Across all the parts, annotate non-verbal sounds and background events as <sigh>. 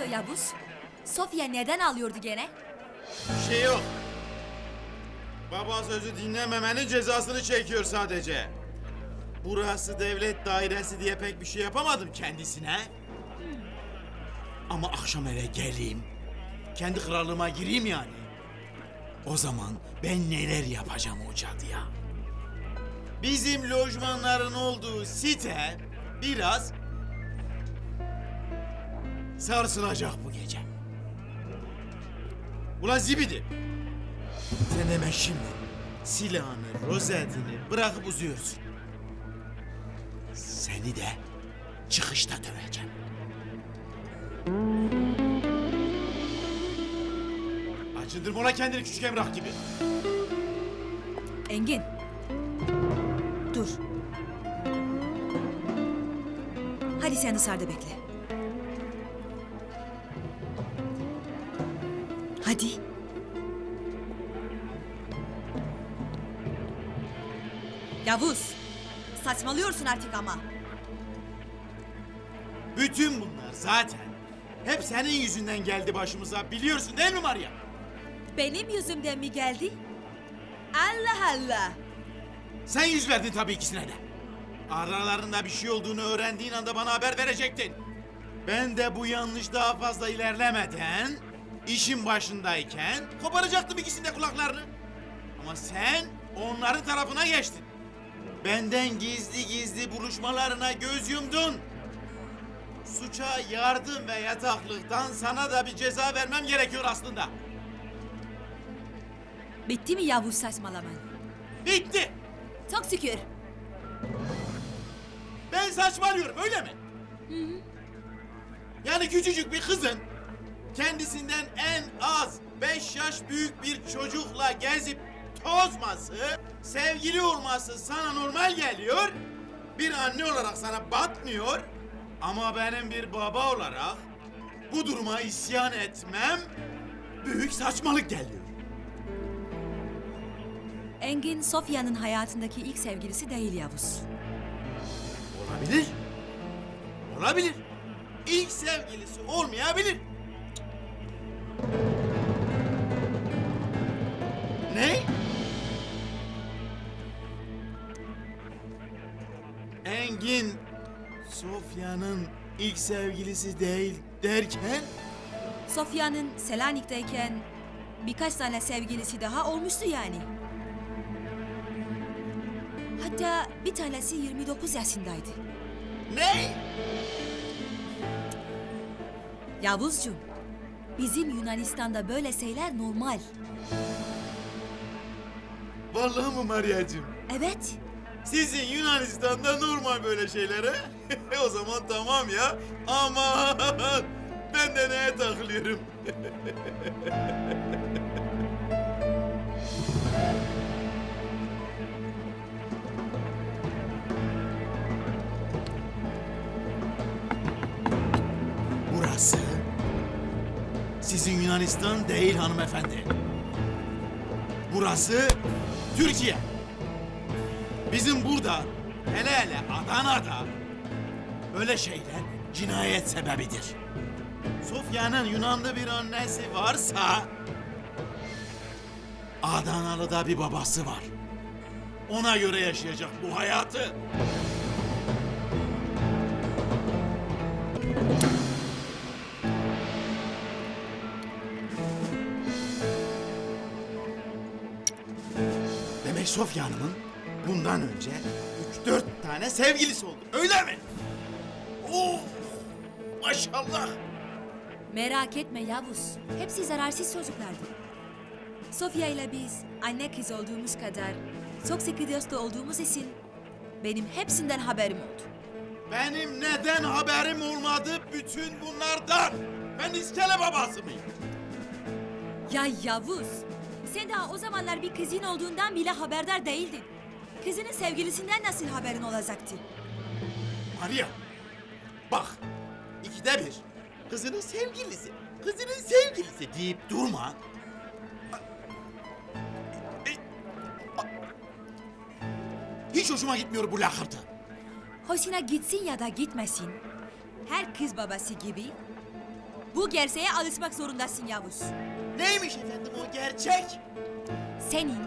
oluyor Yavuz? Sofya neden ağlıyordu gene? Bir şey yok. Baba sözü dinlememenin cezasını çekiyor sadece. Burası devlet dairesi diye pek bir şey yapamadım kendisine. Ama akşam eve geleyim. Kendi krallığıma gireyim yani. O zaman ben neler yapacağım o cadıya. Bizim lojmanların olduğu site biraz sarsılacak bu gece. Ulan zibidi. Sen hemen şimdi silahını, rozetini bırakıp uzuyorsun. Seni de çıkışta döveceğim. Acındırma ona kendini küçük emrah gibi. Engin. Dur. Hadi sen dışarıda bekle. Yavuz. Saçmalıyorsun artık ama. Bütün bunlar zaten hep senin yüzünden geldi başımıza biliyorsun değil mi Maria? Benim yüzümden mi geldi? Allah Allah. Sen yüz verdin tabii ikisine de. Aralarında bir şey olduğunu öğrendiğin anda bana haber verecektin. Ben de bu yanlış daha fazla ilerlemeden, işin başındayken koparacaktım ikisinin de kulaklarını. Ama sen onların tarafına geçtin. Benden gizli gizli buluşmalarına göz yumdun. Suça yardım ve yataklıktan sana da bir ceza vermem gerekiyor aslında. Bitti mi Yavuz saçmalaman? Bitti. Çok şükür. Ben saçmalıyorum öyle mi? Yani küçücük bir kızın kendisinden en az beş yaş büyük bir çocukla gezip tozması, sevgili olması sana normal geliyor. Bir anne olarak sana batmıyor. Ama benim bir baba olarak bu duruma isyan etmem büyük saçmalık geliyor. Engin Sofya'nın hayatındaki ilk sevgilisi değil Yavuz. Olabilir. Olabilir. İlk sevgilisi olmayabilir. Ne? Engin Sofya'nın ilk sevgilisi değil derken Sofya'nın Selanik'teyken birkaç tane sevgilisi daha olmuştu yani. Hatta bir tanesi 29 yaşındaydı. ne? Yavuzcuğum, bizim Yunanistan'da böyle şeyler normal. Vallahi mı Maria'cığım? Evet, Sizin Yunanistan'da normal böyle şeylere. <laughs> o zaman tamam ya. Aman ben de neye takılıyorum? <laughs> Burası sizin Yunanistan değil hanımefendi. Burası Türkiye. Bizim burada, hele hele Adana'da böyle şeyler cinayet sebebidir. Sofya'nın Yunanlı bir annesi varsa Adanalı'da bir babası var. Ona göre yaşayacak bu hayatı. Demek Sofya Hanım'ın bundan önce üç dört tane sevgilisi oldu. Öyle mi? Oh! Maşallah. merak etme Yavuz. Hepsi zararsız çocuklardı. Sofya ile biz anne kız olduğumuz kadar çok sıkı dost olduğumuz için benim hepsinden haberim oldu. Benim neden haberim olmadı bütün bunlardan? Ben iskele babası mıyım? Ya Yavuz, sen daha o zamanlar bir kızın olduğundan bile haberdar değildin. Kızının sevgilisinden nasıl haberin olacaktı? Maria, bak ikide bir kızının sevgilisi, kızının sevgilisi deyip durma. Hiç hoşuma gitmiyor bu lakırtı. Hoşuna gitsin ya da gitmesin, her kız babası gibi Bu gerçeğe alışmak zorundasın Yavuz. Neymiş efendim o gerçek? Senin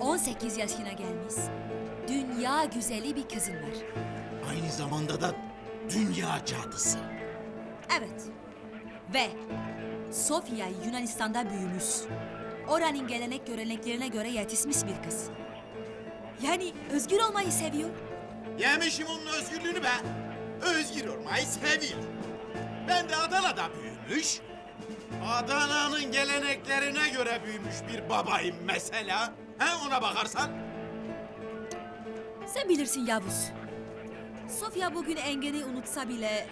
18 yaşına gelmiş, dünya güzeli bir kızın var. Aynı zamanda da dünya cadısı. Evet. Ve Sofia Yunanistan'da büyümüş. Oranın gelenek göreneklerine göre yetişmiş bir kız. Yani özgür olmayı seviyor. Yemişim onun özgürlüğünü be. Özgür olmayı seviyor. Ben de Adana'da büyümüş. Adana'nın geleneklerine göre büyümüş bir babayım mesela. He ona bakarsan. Sen bilirsin Yavuz. Sofia bugün Engen'i unutsa bile...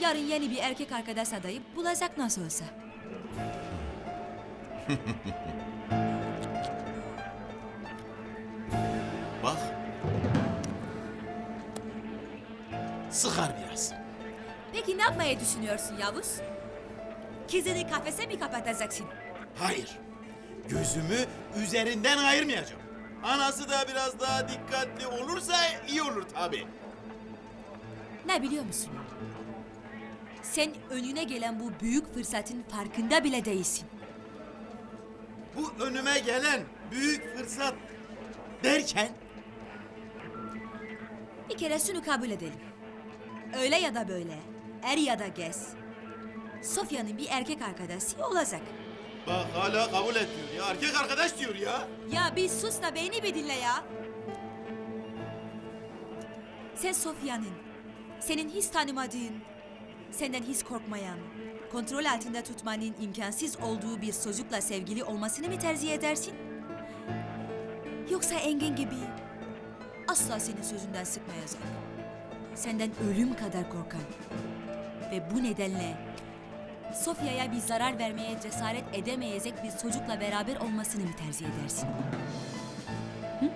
...yarın yeni bir erkek arkadaş adayıp bulacak nasıl olsa. <laughs> Bak. Sıkar biraz. Peki ne yapmayı düşünüyorsun Yavuz? Kızını kafese mi kapatacaksın? Hayır. Gözümü üzerinden ayırmayacağım. Anası da biraz daha dikkatli olursa iyi olur tabii. Ne biliyor musun? Sen önüne gelen bu büyük fırsatın farkında bile değilsin. Bu önüme gelen büyük fırsat derken Bir kere şunu kabul edelim. Öyle ya da böyle, er ya da gez. Sofya'nın bir erkek arkadaşı olacak. Bak hala kabul etmiyor ya. Erkek arkadaş diyor ya. Ya bir sus da beni bir dinle ya. Sen Sofya'nın, senin hiç tanımadığın, senden hiç korkmayan, kontrol altında tutmanın imkansız olduğu bir çocukla sevgili olmasını mı tercih edersin? Yoksa Engin gibi asla senin sözünden sıkmayacak. Senden ölüm kadar korkan ve bu nedenle Sofya'ya bir zarar vermeye cesaret edemeyecek bir çocukla beraber olmasını mı tercih edersin? Hı?